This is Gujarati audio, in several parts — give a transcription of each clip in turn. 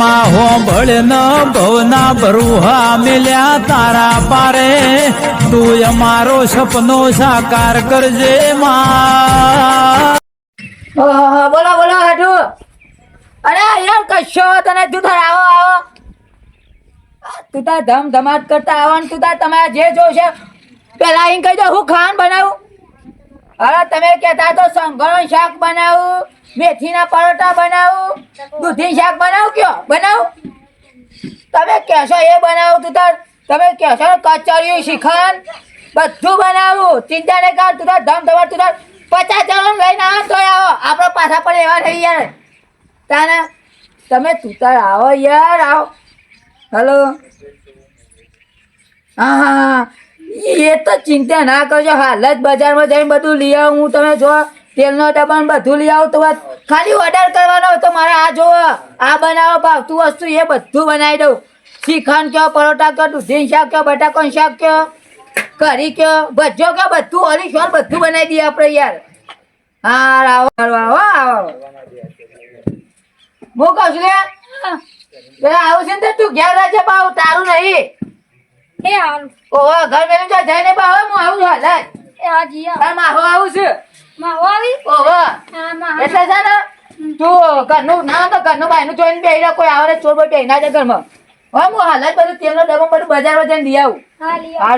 માં હોંભળ ન ભવના બરુહા મિલ્યા તારા પારે. તું અમારો સપનો સાકાર કરજે માં. બોલો બોલો, હાટુ. અરે, યાર, કશો તને તું આવો આવો. તું તાર ધમ ધમાટ કરતા આવો ને તું તાર તમારે જે જોશે, પેલા અહીં કહી દો, હું ખાન બનાવું? અરે, તમે કહેતા તો સંઘણો શાક બનાવું. મેથીના પરોઠા બનાવું? દૂધી શાક બનાવું કયો? બનાવું? તમે કહેશો એ બનાવું તું તાર. તમે કહેશો કચરિયું શિખંડ. બધું બનાવું. ચિંતા નહીં કર તું તાર ધમ ધમાટ તું તાર. પચાસ જણ લઈને આવો તો આવો. આપણે પાછા પણ એવા થઈ યાર તાને તમે તું તાર આવો યાર આવો. હલો. હા હા હા. એ તો ચિંતા ના કરજો. હાલ જ બજારમાં જઈને બધું લઈ આવું. હું તમે જો. તેલનો ડબ્બા ને બધું લઈ આવું તો ખાલી ઓર્ડર કરવાનો તો મારે આ જોવો આ બનાવો ભાવતું વસ્તુ એ બધું બનાવી દઉં. શ્રીખંડ કયો પરોઠા કયો દૂધી શાક કયો બટાકાનું શાક કયો કરી કયો ભજો કયો બધું ઓલી શોર બધું બનાવી દઈએ આપણે યાર. હા આવો આવો આવો. હું કહું છું લે આવું છે ને તે ઘેર રહેજે બાવ તારું નહીં. ઓહો ઘર મેં જઈને બાવ હું આવું છું હાલ એ આ તાર આવું છું. હા એટલે છે ને તું ઘરનું ના તો ઘરનું બાયનું જોઈને બેહી રહે કોઈ આવે ચોર બોય બેહી ના જાય ઘરમાં. હવે હું હાલ બધું તેલનો ડબ્બો બધું બજારમાં જઈને લઈ આવું. હા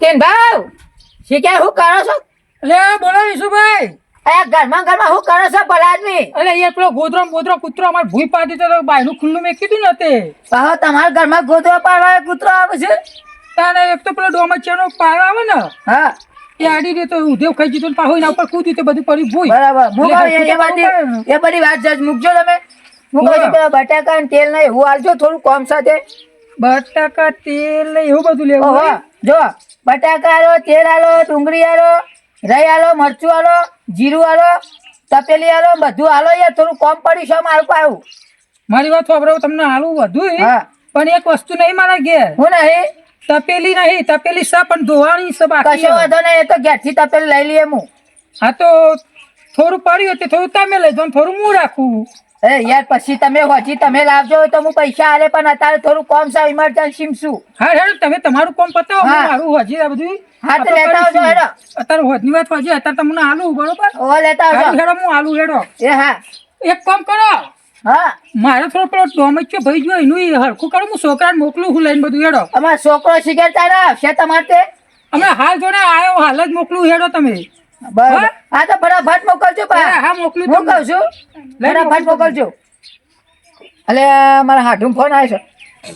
તેન ભાવ શીખ્યા હું કરો છો? અલે બોલો ઈશુભાઈ. અરે ઘરમાં ઘરમાં હું કરો છો ભલા આદમી અલે એ પેલો ગોદરો ને બોદરો કૂતરો અમાર ભૂઈ પાડી તો બાયનું ખુલ્લું મેં કીધું ને તે તમારા ઘરમાં ગોદડો પાડવા કૂતરો આવે છે? તાને એક તો પેલો ડોમચિયાનો પાયો આવે ને હા. એ આડી દે તો ઉધેવ ખાઈ જીધું પાહો એના ઉપર કૂદી તો બધું પડી ભૂઈ. બરાબર. મુકો એ- બધી એ બધી વાત જજ મૂકજો તમે. મુકો બટાકા ને તેલ ને એવું આલજો થોડું કોમ સાથે. બટાકા તેલ ને એવું બધું લેવું હા જો બટાકા આલો તેલ આલો ડુંગળી આલો રહી આલો મરચું આલો જીરું આલો તપેલી આલો બધું આલો યાર થોડું કોમ પડ્યું છે મારું પાયું. મારી વાત વાપરો તમને વધુ હા. પણ એક વસ્તુ નહીં મારા ઘેર. હું નહીં? તપેલી નહીં તપેલી છે પણ ધોવાની છે બાકી કશો વાંધો નહીં એ તો ઘેરથી તપેલી લઈ લઈએ હું. હા તો થોડું પડ્યું એટલે થોડું તમે લઈ જાઓ થોડું હું રાખું. એ યાર પછી તમે હોજી તમે લાવજો તો હું પૈસા આલે પણ અત્યારે થોડું કોમ છે ઇમરજન્સી શું? હા હેડો તમે તમારું કોમ પતાવો હું મારું હજી આ બધું હા, તો લેતા આવજો, હેડો. અત્યારે હોજની વાત હોજી અત્યારે તમને આલુ બરોબર? ઓ લેતા આવજો. હેડો હું આલુ હેડો. એ હા. એક કામ કરો. હા. મારે થોડો પેલો છે ભાઈ જો એનું એ હરખું કરો હું છોકરાને મોકલું હું લઈને બધું હેડો. અમારો છોકરો શીખેતા ને આવશે તમારે અમે હાલ જોડે આવ્યો હાલ જ મોકલું હેડો તમે. બરાબર. હા? તો ફટાફટ મોકલજો હા, મોકલું. કહું છું ફટાફટ મોકલજો. અલે મારા હાઠું ફોન આવ્યો છે.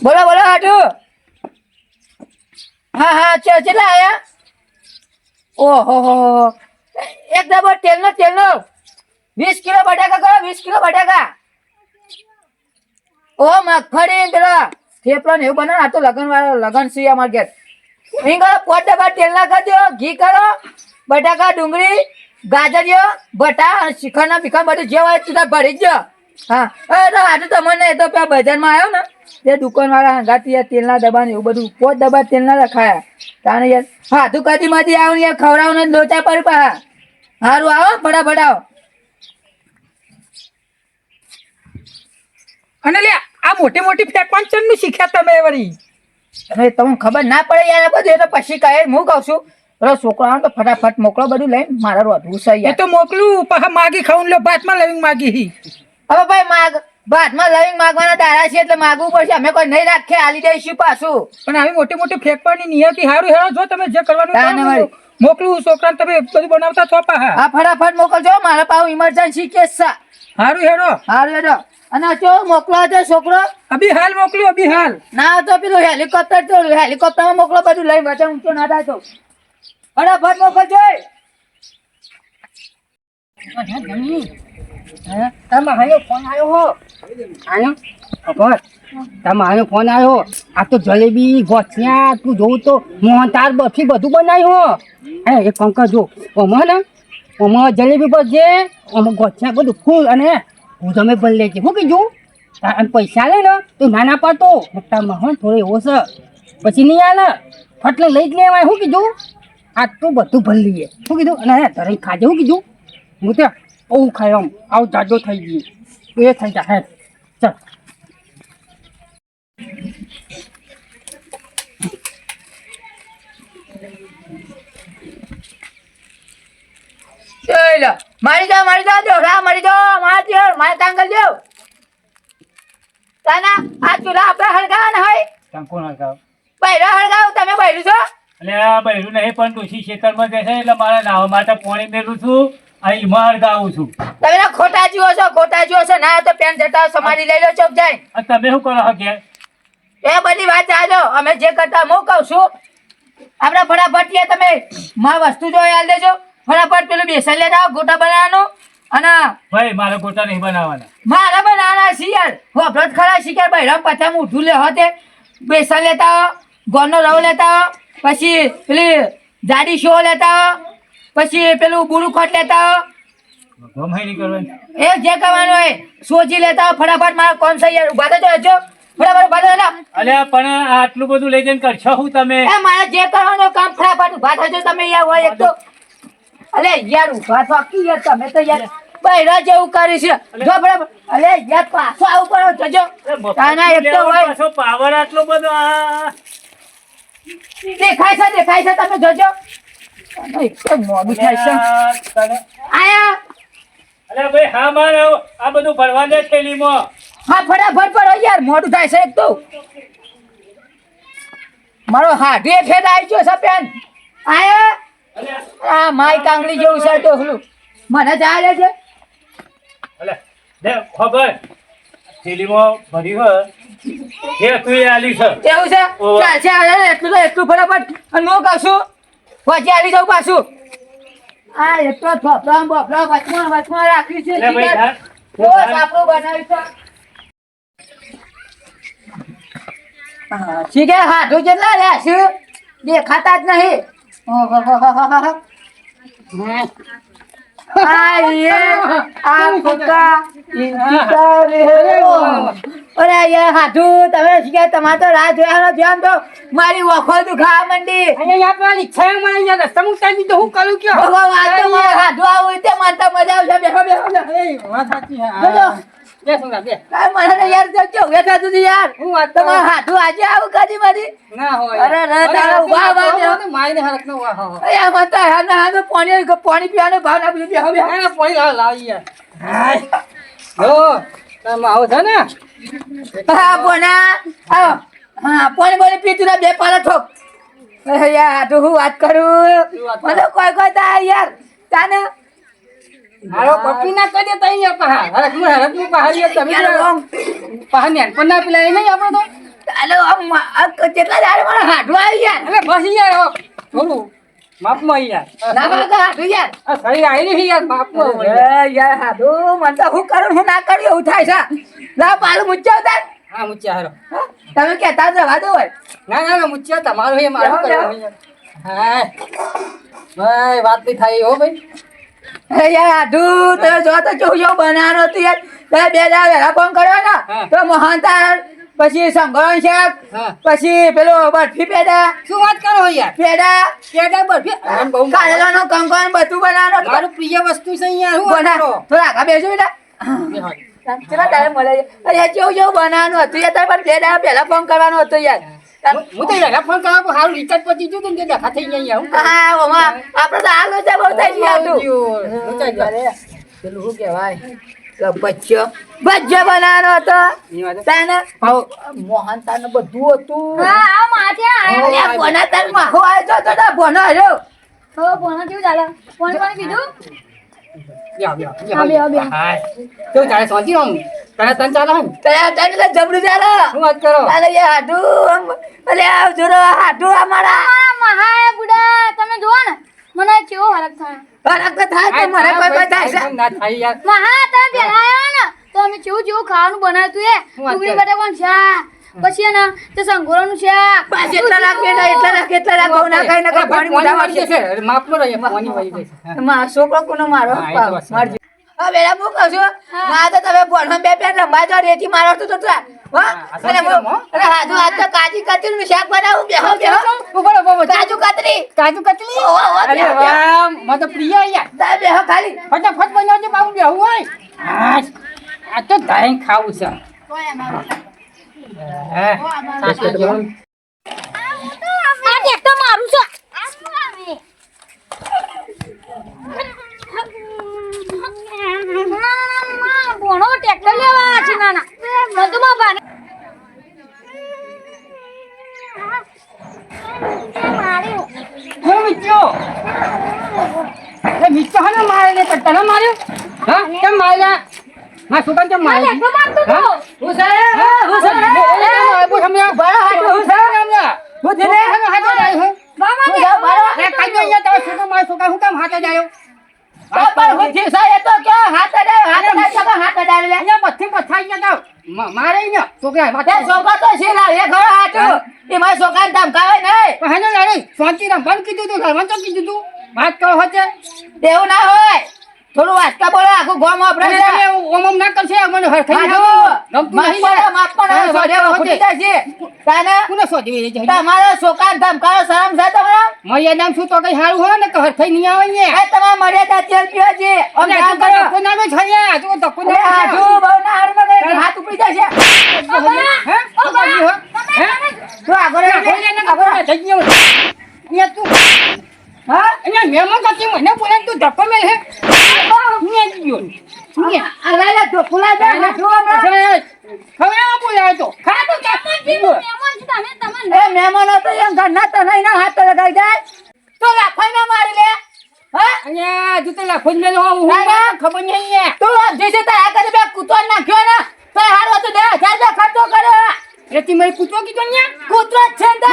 બોલો બોલો હાઠું હા હા ચે ચેટલા આયા? ઓહો હો હો. એક ડબો તેલનો તેલનો. વીસ કિલો બટાકા કરો વીસ કિલો બટાકા. ઓ મગફળી પેલા થેપલા ને એવું બનાવ આ તો લગન વાળો, લગન છે અમાર ઘેર. અહીં પોટા ડબ્બા તેલ ના કરજો ઘી કરો, બટાકા, ડુંગળી ગાજરિયો બટા અને શિખંડ ભીખા બધું જે હોય તાર ભરી જ. હા. એ તો આજે તમને એ તો પેલા બજારમાં આવ્યો ને તે દુકાન વાળા હંગાતી તેલના ડબ્બા ને એવું બધું, પોત ડબ્બા તેલના રખાયા. તાને યાર હા તું કદી માંથી આવું યાર ને લોચા પર પા સારું આવો, ફટાફટ આવો. અને લે આ મોટી મોટી ફેંકવાનું ચમનું શીખ્યા તમે વળી. અરે તમને ખબર ના પડે યાર આ બધું એ તો પછી કહે હું કહું છું. પેલો છોકરો તો ફટાફટ મોકલો બધું લઈને મારા રોધવું છે એ તો મોકલું પાછા માગી ખાવું લો ભાતમાં લવિંગ માગી હવે ભાઈ માગ ભાતમાં લવિંગ માગવાના દારા છે એટલે માગવું પડશે અમે કોઈ નહીં રાખીએ આલી દઈશું પાછું. પણ આવી મોટી મોટી ફેંકવાની નિયતિ હારું હેરો જો તમે જે કરવાનું. મોકલું છોકરાને તમે બધું બનાવતા છો પાહા આ ફટાફટ મોકલજો મારા પાસે ઇમરજન્સી કેસ છે. હારું હેરો હારું અને જો મોકલો છે છોકરો? અભી હાલ મોકલ્યો અભી હાલ. ના તો પેલું હેલિકોપ્ટર તો હેલિકોપ્ટરમાં મોકલો બધું લઈ વચ્ચે ઊંચો ના થાય તો. ફટાફટ મોકલજો તમારો ફોન આવ્યો હો. આનો ખબર તમારો ફોન આવ્યો આ તો જલેબી ગોઠિયા તું જોઉં તો મોહનતાર બરફી બધું બનાવ્યું હો. હે એ કંકર જો ઓમાં ને? ઓમાં જલેબી પર છે ઓમાં ગોઠિયા બધું ફૂલ અને હું તમે ભલે લેજે. શું કીધું તા- પૈસા લે ને, તો નાના પાડતો. મોટામાં હો થોડો એવો છે. પછી નહીં આલે. ફટલે લઈ જ લેવાય. શું કીધું, આટલું બધું ભલે લઈએ. શું કીધું, અને હે, તરઈ ખાજે. શું કીધું, હું તો બહુ ખાય આમ. આવું જાડો થઈ ગયો. એ થઈ જાય ચાલ. જોઈ લો મારી જાઓ મારી જાઓ રા મારી જાઓ મારા દેવ મારા તાંગલ દેવ તાના આ ચૂલા આપણે હળગાવાના હોય? કંકુ ના હળગાવ? બૈરો હળગાવ તમે બૈરું છો? એટલે આ બહેરું નહીં પણ ડોશી ખેતરમાં છે એટલે મારા નાવ માટે પાણી મેળવું છું અહીં હળગાવું છું. તમે ખોટા જીવો છો ખોટા જીવો છો ના તો પેન જતા સમારી લઈ લો ચોક જાય. અને તમે શું કરો હકે એ બધી વાત ચાલો અમે જે કરતા હું કહું છું. આપણે ફટાફટ તમે મારા વસ્તુ જો હાલ દેજો. ફટાફટ પેલું બેસન લેતા આવો ગોટા બનાવવાનો. અને ભાઈ મારે ગોટા નહીં બનાવવાના. મારા બનાવવાના શિયાળ જ ખરા ભાઈ બૈરામ પાછા ઉઠું લે હોતે બેસન લેતા આવો ગોળનો રવો લેતા આવો પછી પેલી જાડી શો લેતા આવો પછી પેલું બુરું ખોટ લેતા આવો. એ જે કરવાનું હોય સોજી લેતા આવો ફટાફટ મારા કોણ સહી યાર ઊભા થજો હજો. ફટાફટ ઊભા થજો. અલ્યા પણ આટલું બધું લઈ જઈને કરશો હું તમે? મારે જે કરવાનું કામ ફટાફટ ઊભા થજો તમે યાર હોય એક તો. અલે યાર ઊભા થાકી યાર તમે તો યાર બૈરા જેવું કરી છે. જો બરાબર. અલે યાર પાછો આવું પડો જજો. તાના એક તો હોય પાછો પાવર આટલો બધો આ. દેખાય છે દેખાય છે તમે જોજો. એક તો મોડું થાય છે. આયા. ભાઈ હા મારે આ બધું ભરવા દે થેલીમાં. હા ફટાફટ કરો યાર મોડું થાય છે એક તો. મારો હાડે ફેર આવી ગયો છે પેન આયા. આ માય કાંગડી જેવું છે ટોકલું મને ચાલે છે? અલે દે ખબર? થેલીમાં ભરી હોય જે તું આલી છે. એવું છે? ચાલ છે એટલું તો એટલું ફટાફટ. અને હું કહું પછી આવી જાઉં પાછું. આ થોપડા ને બોપડા વચમાં વચમાં રાખ્યું છે એટલે આપણું બનાવ્યું છે. હા, શીખે હાથું કેટલા લે છે દેખાતા જ નહીં. ઓહોહોહોહો. आपका इंतजार है. અરે યાર હાથું તમે શીખે તમારે તો રાહ જોવાનો ધ્યાન તો મારી વખો દુખાવા માંડી અહીંયા યાર પેલા ઈચ્છા મને યાર રસ્તા મુકતા દીધો હું કરું કયો ભગવાન તો મારે હાથું આવું તે મને તો મજા આવશે બેહો બેહો. એ વાત સાચી. હા. બે સુના બે. મને તો યાર તો યાર? હું? તમારે હાથું આજે આવું કદી મારી? ના હોય. અરે, અરે, તારા ઊભા ઊભા માઈને હરખ નો. વાહ હા અરે આમાં તો હામે હામે પાણી પાણી પીવાનો ભાવ ના હા પાણી લાવ લાવી યાર. હાય. તમે આવો છો ને? હા આવો હા પાણી બોલી પીતું ના બે પાલા ઠોક. યાર હાથું હું વાત કરું? મને કોઈ કોઈ તા યાર. તાને હારો પપ્પી ના કરી તઈ ને પહા હરખનું હરખનું પહા તમે પહા ને પણ ના પેલા એ નહીં આપણે તો? હાલો આ કેટલા દાડે મારા હાથું આવી યાર અરે બસ યાર હો. થોડું માપમાં યાર. ના મારા હાથું યાર. આ સરી આવી રહી યાર માપમાં. અરે યાર. હાથું મન તો હું કરું? હું ના કરું? એવું થાય છે. ના પાલું મુચ્ચા ઉતાર હા મુચ્યા હારો તમે કહેતા જ રવા દો હોય ના ના ના મુચ્યા તમારું એ મારું કરો હાય ભાઈ વાત નહીં થાય હો ભાઈ. યાર આધુ તમે જો તો કેવું જેવું બનાવવાનું હતું યાર તમે બે દાડા વહેલા ફોન કર્યો ને. તો મોહનતાળ પછી સંભરણ છે પછી પેલો બરફી પેડા. શું વાત કરો યાર? પેડા પેડા બરફી? અરે નો કંકણ બધું બનાવવાનું. મારું પ્રિય વસ્તુ છે યાર હું બનાવો થોડા આગળ બેસો બેટા. કેટલા ટાઈમ મળે અરે યાર કેવું જેવું બનાવવાનું હતું યાર તમે પણ બે દાડા પહેલા ફોન કરવાનો હતો યાર. હું તો યાર ફોન કરવા પણ હારું રિચાર્જ પતી ગયું તું ને તે દેખા થઈ ગયા આવું હું? હા ઓમાં આપણે તો આ લોચા બહુ થઈ ગયા તું. પેલું શું કહેવાય? કે બચ્ચો બચ્ચો બનાવવાનો હતો. તાને? મોહન તાને બધું હતું. હા આ માથે આયા અલ્યા તાર માહો આવ્યો તો હો કેવું ચાલે? હે ને? શું મને કેવો જેવું ખાવાનું બનાવ્યું એ શું ડુંગળી? બટાકાનું શાક પછી એના તે સંગોરાનું શાક બસ એટલા રાખ બેટા એટલા રાખ એટલા રાખ ના કઈ ના પાણી મોઢા મારી મારશે માફ કરો એ પાણી વહી જશે મારો છોકરો કોનો મારો? મારજો. હા બેડા હું કહું છું માં તો તમે ભણવા બે પેન રમવા જાઓ રેતી મારો તો તો હા? અરે હું- અરે હાજુ આજ તો કાજુ કતરીનું શાક બનાવું બેહો બેહો. કાજુ કતરી? કાજુ કતરી? અરે. વાહ મને તો પ્રિય યાર. બેહો ખાલી. ફટાફટ બનાવજો બાબુ બેહું હોય. હા આ તો ધાઈને ખાવું છે. ટ્રેક્ટર લેવા છે નાના માર્યો? ભાને માર્યું? એ મારે હા હા? છે હું છે. હું કામ જાય હું એ તો કયો હાથ અડાડ્યો, હાથ અડાડ્યો તો હાથ અડાડ્યો લે. અહીંયા ગયા તા મારે ને છોકરા વાત તો છે લાવ, એ હાચું. એ મારા છોકરાને ધમકાવે નહીં. પણ હેને લાડે શાંતિ રામ બંધ કીધું તું ઘરમાં તો કીધું તું વાત કરો હતે એવું ના હોય થોડું વાંચતા બોલો આખું ગામ વાપરે છે ઓમ ઓમ ના કરશે મને હરખાઈ. ગમતું નહીં માફ. કરો, કરો, કરો ખૂટી હોતે. જશે. તાને કોને શરમ છે તમારા? મર્યાદામાં શું તો કઈ સારું હોય ને કે હરખાઈ નહીં આવે ને એ તમારા મર્યાદા તેલ પીવો છે. કરો. ધક્કો ના આવે છે યાર. તું બહુ ના હારું હાથ ઉપડી જશે. હે? હે? આગળ આગળ. થઈ ગયો. તું હા? અહીંયા મેમો હતી મને બોલે તું ધક્કો મેલ હે. જ ગયો. આ લે, લે, તું ખુલા જા. આ બોલાય તો. ખા તો મહેમાન છે તમે તમને એ મહેમાનો તો એમ ઘરના તો નહીં ના હાથ લગાઈ જાય તો લાફાઈ ના મારી લે. હા? અહીંયા હજુ તો લાખો જ મેલો હું હું ખબર નહીં તું જે છે તે આ કરી બે કૂતરો નાખ્યો ને તો હારો તો દે. હજાર હજાર ખર્ચો કર્યો. રેતી મારી કૂતરો કીધો કૂતરો જ છે ને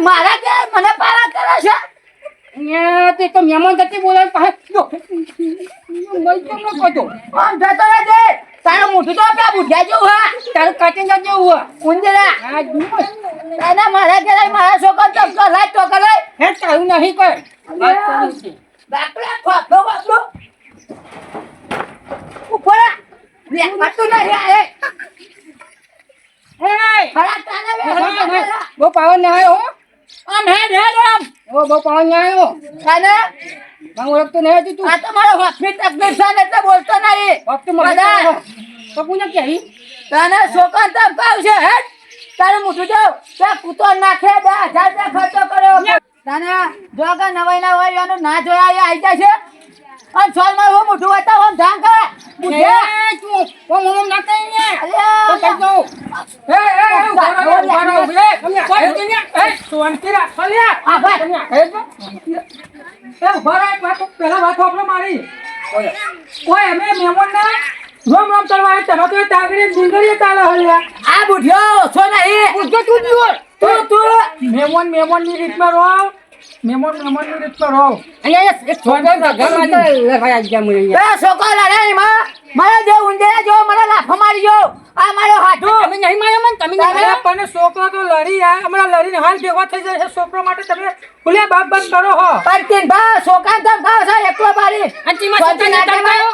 મારા કે મને પારા કરે છે અહીંયા તે તો મહેમાન હતી બોલાવી પાસે જો કેમ ન કહો આમ જતો રહેજે. તારું મોઢું તો આપણા બુઢિયા જેવું હા. તારું કટિંગ જ જેવું હું. ઉંદરા તારા મારા ઘરે મારા છોકરો તો કલાક તો કલાક હે તારું નહીં કોઈ. વાત કરી છે. બાપડા ફાફડો બાપડો. ઉપર લે પાટું હે. બહુ પાવર ના આવ્યો આમ હેડ હેડ આમ. ઓ બહુ પાવર ના આવ્યો તાને? હું ઓળખતો નહીં તું. આ તમારો હોસ્પિટલ તકલીફ છે તાને છોકર તમ છે હેડ. તારે મોટું જાવ તે કૂતો નાખે બે હજાર રૂપિયા ખર્ચો કર્યો. તાને જો કે નવાઈ ના હોય એનું ના જોયા આવી જાય છે. અને સોલમાં હું મોટું બતાવો આમ ધ્યાન કરે બુઢિયા. એ તું ઓમ ઓમ ના કહી ને તો કહી અલ્યા. દઉં એ એ એ ઊભા રહો, ઊભા રહો, ઊભા રહો. તમે કોઈ તું ને, એ, શાંતિ રાખો લે. આ ભાઈ. તમે દો. એ ઊભા રહો, એક વાત પહેલા વાત આપણે મારી કોઈ અમે મહેમાનને રોમ રોમ કરવા આવ્યા, તમે તો એ તાગડી ડુંગળીએ ચાલે હલ્યા આ બુઢિયો છો નહીં પૂછજો તું. તું તું મહેમાન મહેમાનની રીતમાં રહો અહીંયા છોકરો ઘરમાં તો ગયા મને. છોકરો લડે એમાં મારા જે ઊંધેરા જો મને લાફો મારી ગયો આ મારો હાથું. તમે નહીં માર્યો મને? તમે નહીં પણ છોકરો તો લડી આ હમણાં લડીને હાલ ભેગો થઈ જાય છે છોકરો માટે. તમે ખુલ્લા બાપ બાપ કરો હો. પણ તીન ભા છોકરા તમ છો એકલો બારી અને તેમાં છોકરાને શાંતિ ના ધમકાયો?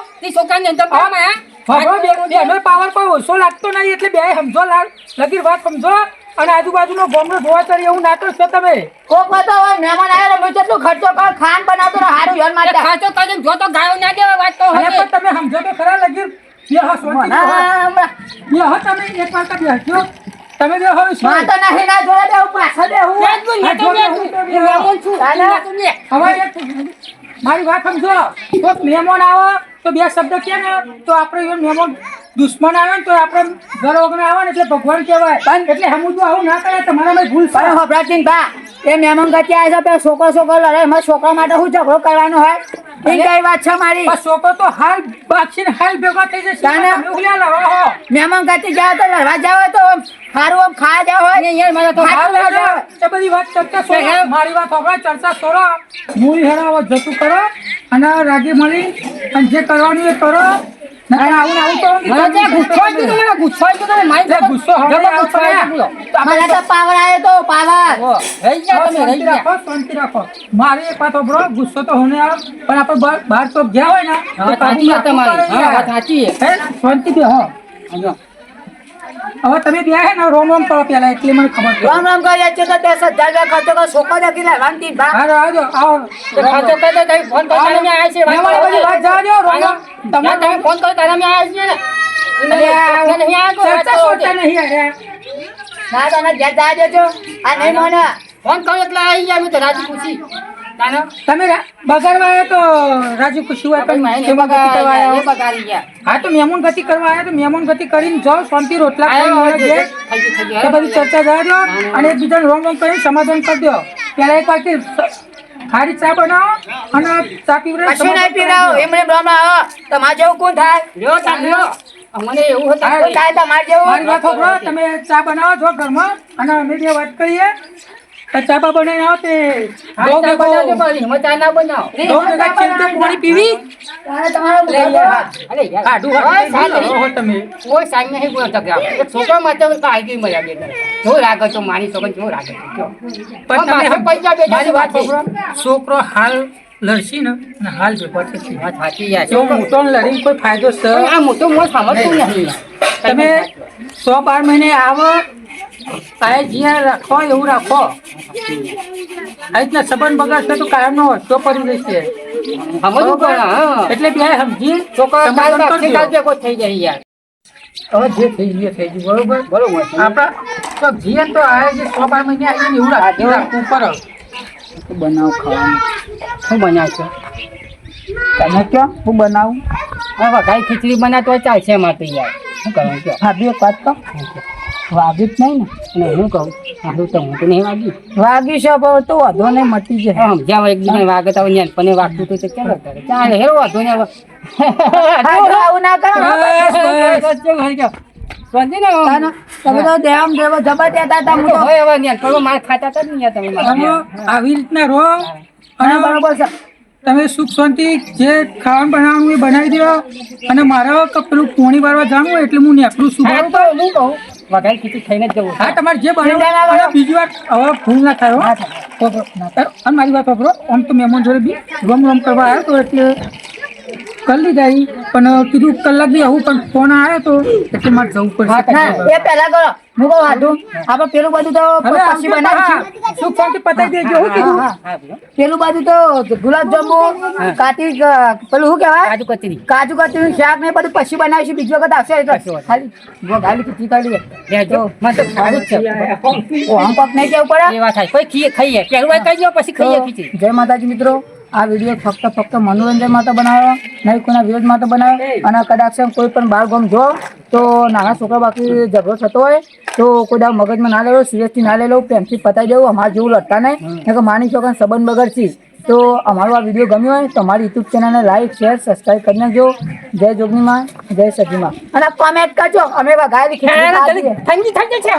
તે? હવે બે બેનો પાવર કોઈ ઓછો લાગતો નહીં એટલે બે સમજો લાલ લગી વાત સમજો. અને આજુબાજુનો ગોમનો જોવા ચડી એવું નાટક છો તમે? કોક વાતો હોય મહેમાન આવે હું કેટલું ખર્ચો કર ખાન બનાવતો ને હારું યોન એ માટે ખાચો કરીને જો તો ગાયો ના દેવાય, વાત તો હવે. પણ તમે સમજો તો ખરા લગી બે હા શાંતિ મને હા તમે એક વાર તો હસ્યો તમે બે હવે શું? માં તો નહીં ના જોડે બેહું, પાછળ. ત્યાં જ બોલ, મેં તો મેં હું મહેમાન છું. મેં મેં. હવે એક મારી વાત સમજો. કોક મહેમાન આવે તો બે શબ્દ કે ને તો આપણે મહેમાન દુશ્મન આવે ને તો આપણે ઘર વગર આવે ને એટલે ભગવાન કહેવાય. એટલે સમજવું આવું ના કરે તમારામાં ભૂલ પણ હભરાજસિંહ બા એ મહેમાન ગતિ આવે છે, પેલો છોકરો છોકરો લડે એમાં છોકરા માટે શું ઝઘડો કરવાનો હોય? કઈ વાત છે મારી? છોકરો તો હાલ બાક્ષીને હાલ ભેગો થઈ જશે. મહેમાન ખાતે જાય તો લડવા જાવ તો સારું આમ ખાવા જાવ હોય? અહીંયા મારા તો હાલ લડવા એ બધી વાત ચર્ચા છોડો. મારી વાત સાંભળો, ચર્ચા છોડો. મૂવી હેરાવો જતું કરો. અને રાજી મળી. અને જે કરવાનું એ કરો. મારી એક વાત સાંભળો ગુસ્સો તો હોને આવે પણ આપણે બહાર તો ગયા હોય ને શાંતિ હા, હવે તમે બે હે ને રોમ રોમ કરો પેલા એટલે મને ખબર પડી રામ રોમ કરી છે તો દસ હજાર રૂપિયા ખર્ચો કરો છોકરો દેખી લેવાની તી ભા હા આવજો આવો તો ખાતો કરતો તમે ફોન કરો તારે મેં આયા છે વાત મેં જવા રોમ રોમ. તમે તમારે તમે ફોન કરો તારે મેં આયા છે ને. નહીં તો વાત ચર્ચા કરો નહીં અરે. ના તમે ઘેર જાજો છો આ નહીં મને ફોન કરો એટલે આવી ગયા અમે તો રાજી પૂછી? તમે બગાડવા આવ્યા તો રાજુ ખુશી હોય પણ માઈને ગતિ કરવા બગાડી આવ્યા. ગયા. હા તો મહેમાન ગતિ કરવા આવ્યા તો મહેમાન ગતિ કરીને જાઓ શાંતિ રોટલા ગયું. બધી ચર્ચા જવા દો અને એકબીજાને રોંગ રોંગ કરીને સમાધાન કરી દો. પેલા એક વાર ખારી ચા બનાવો અને ચા પીવડે કશું નહીં પીરાવ એમને બ્રહ્મ આવો. તમારે જેવું કોણ થાય? લ્યો, લ્યો. અમને એવું હતું થાય તમારે જેવું. મારી વાત સાંભળો તમે ચા બનાવો છો ઘરમાં અને અમે બે વાત કરીએ. તો ચા બા બનાવી આવો તે હા, ચા ભેગો- બનાવજો પણ હિંમત આ ના દો બહુ ભેગા ચીમચા પાણી પીવી? તારે તમારો લે, લે, અરે. કાઢું નહીં. રહો તમે. કોઈ સાંજ નહીં બોલો ટકરાવ. એક છોકરો માટે તો કાળજી મળ્યા બે જણ. કેવું લાગે તો મારી છોકરી જો લાગે તો પણ તમે પૈસા બે મારી વાત છોકરો છોકરો હાલ લડશી ને અને હાલ ભેગો છે વાત સાચી યાર. જો મોટો લડીને કોઈ ફાયદો છે? આ મોટો મોં સમજતું નહીં. તમે સો બાર મહિને આવો કાંઈ જ્યાં રાખો એવું રાખો. આ રીતના સંબંધ બગાડશે તો કાયમનો વસ્તુ પડી રહેશે. સમજવું પડે એટલે બે સમજી છોકરો થઈ જાય યાર. હવે જે થઈ ગયું થઈ ગયું બરોબર? બરોબર આપણા તો જીએ તો આ જે સો બાર મહિને આવીને એવું રાખી. રાખવું બનાવ ખાવાનું? શું બનાવશો તમે કયો હું બનાવું? હવે વઘારી ખીચડી બનાવતો ચાલશે એમાં તો યાર. શું કરવાનું કયો હા બે વાત તો વાગ્યું જ નહીં ને. અને હું કહું સારું તો હું તો નહીં વાગ્યું વાગ્યું છે પણ તો વાંધો નહીં મટી જાય. સમજાવો એકબીજાને વાગતા હોય ને પણ વાગતું તો ક્યાં કરે? ચાલે હેરો વાંધો ને હવે આવું ના કરો બસ, બસ. ને તમે તો દેવામ દેવો જબર દેતા હતા હું તો હવે હવે ને થોડો માર ખાતા હતા ને તમે. આવી રીતના રહો. હા, અને બરોબર છે. તમે સુખ શાંતિ જે ખાવાનું બનાવવાનું એ બનાવી દો. અને મારે પેલું પોણી વાળવા જાણવું એટલે હું નીકળું છું. હા, હું કહું વઘારી કીધું થઈને જ જવું હા તમારે જે અને બીજી વાર હવે ભૂલ ના થાય તો ના. અને મારી વાત વાપરો આમ તો મહેમાન જોડે બી રોમ રોમ કરવા આવ્યો તો એટલે કરી લીધા. પણ કીધું કલાક બી આવું પણ ફોન આવ્યો તો એટલે મારે જવું પડશે. એ પહેલા કરો. હું કહું હાથું. આપણે પેલું બાજુ તો હા, સુખ શાંતિ પતાવી દેજો હું કીધું. પેલું બાજુ તો ગુલાબ જાંબુ કાતી પેલું શું કહેવાય? કાજુ કતરી કાજુ કતરી શાક ને બધું પછી બનાવીશું બીજી વખત આવશે ખાલી ખાલી કીધી કાઢી લેજો મને સારું જ છે. ઓ આમ નહીં કેવું પડે? થાય. કોઈ ખીએ ખાઈએ. પહેલું કહી દો પછી ખાઈએ જય માતાજી મિત્રો. આ વીડિયો ફક્ત ફક્ત મનોરંજન માટે બનાવ્યો નહીં કોઈના વિરોધ માટે બનાવ્યો. અને કદાચ કોઈ પણ બાળ ગામ જો તો નાના છોકરા બાકી ઝઘડો થતો હોય તો કોઈ દાવ મગજમાં ના લેવો સિરિયસથી ના લેવો પ્રેમથી પતાવી દેવું અમારે જેવું લડતા નહીં. કે માની છોકરા સંબંધ બગડશી તો અમારો આ વીડિયો ગમ્યો હોય તો અમારી યુટ્યુબ ચેનલને લાઈક શેર સબસ્ક્રાઈબ કરી નાખજો. જય જોગનીમાં જય સજીમાં અને કોમેન્ટ કરજો. અમે છે. ઠંડી ઠંડી છે